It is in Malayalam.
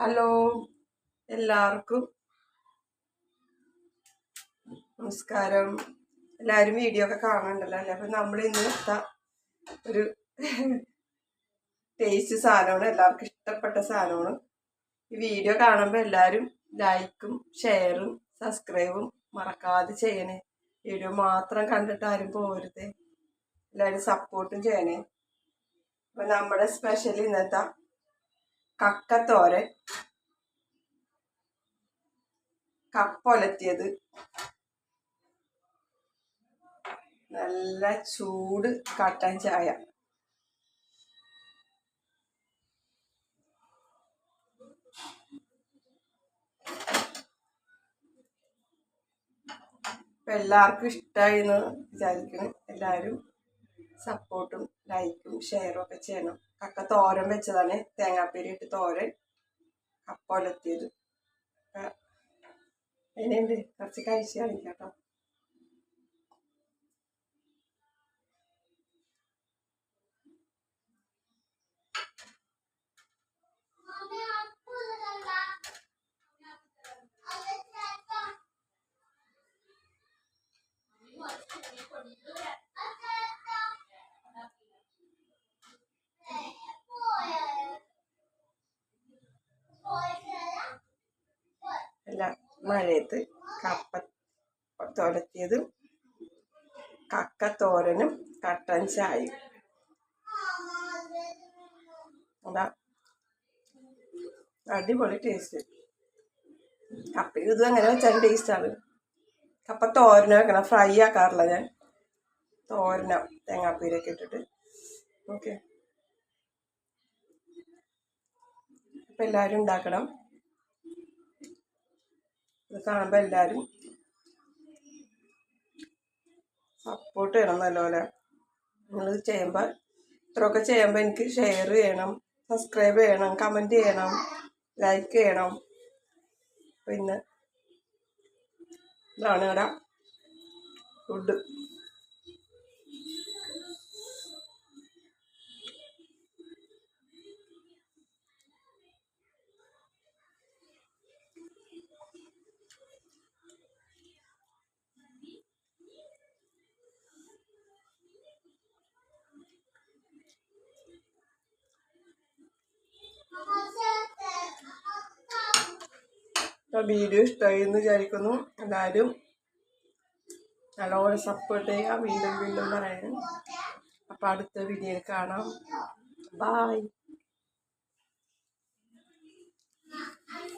ഹലോ എല്ലാവർക്കും നമസ്കാരം. എല്ലാവരും വീഡിയോ ഒക്കെ കാണണ്ടല്ലോ അല്ലേ? അപ്പം നമ്മൾ ഇന്ന് എടുത്ത ഒരു ടേസ്റ്റ് സാധനമാണ് എല്ലാവർക്കും ഇഷ്ടപ്പെട്ട സാധനമാണ്. ഈ വീഡിയോ കാണുമ്പോൾ എല്ലാവരും ലൈക്കും ഷെയറും സബ്സ്ക്രൈബും മറക്കാതെ ചെയ്യണേ. വീഡിയോ മാത്രം കണ്ടിട്ട് ആരും പോരുത് എല്ലാവരും സപ്പോർട്ടും ചെയ്യണേ. അപ്പം നമ്മുടെ സ്പെഷ്യൽ ഇന്നത്തെ കക്കത്തോരൻ കപ്പൊലത്തിയത്. നല്ല ചൂട് കട്ടൻ ചായ. എല്ലാവർക്കും ഇഷ്ടമായി എന്ന് വിചാരിക്കുന്നു. എല്ലാവരും സപ്പോർട്ടും ലൈക്കും ഷെയറും ഒക്കെ ചെയ്യണം. കക്ക തോരൻ വെച്ചതാണ്. തേങ്ങാപ്പേരി ഇട്ട് തോരൻ. കപ്പോലെത്തിയത് അതിനുണ്ട് കുറച്ച് കഴിച്ച് കാണിക്കാം കേട്ടോ മഴയത്ത് കപ്പ തുരത്തിയതും കക്ക തോരനും കട്ടൻ ചായയും. അടിപൊളി ടേസ്റ്റ്. കപ്പയും ഇതും അങ്ങനെ വെച്ചാൽ ടേസ്റ്റാണ് കപ്പ തോരന വെക്കണം ഫ്രൈ ആക്കാറില്ല ഞാൻ. തോരന തേങ്ങാപ്പീരൊക്കെ ഇട്ടിട്ട്. ഓക്കെ അപ്പം എല്ലാവരും ഉണ്ടാക്കണം. കാണുമ്പോൾ എല്ലാവരും സപ്പോർട്ട് ചെയ്യണം നല്ലപോലെ. നിങ്ങൾ ചെയ്യുമ്പോൾ ഇത്രയൊക്കെ ചെയ്യുമ്പോൾ എനിക്ക് ഷെയർ ചെയ്യണം സബ്സ്ക്രൈബ് ചെയ്യണം കമന്റ് ചെയ്യണം ലൈക്ക് ചെയ്യണം. പിന്നെ ഇതാണ് ഇവിടെ ഫുഡ് വീഡിയോ ഇഷ്ടമായി എന്ന് വിചാരിക്കുന്നു. എല്ലാവരും നല്ലപോലെ സപ്പോർട്ട് ചെയ്യുക. വീണ്ടും വീണ്ടും പറയണം അപ്പോൾ അടുത്ത വീഡിയോയിൽ കാണാം. ബായ്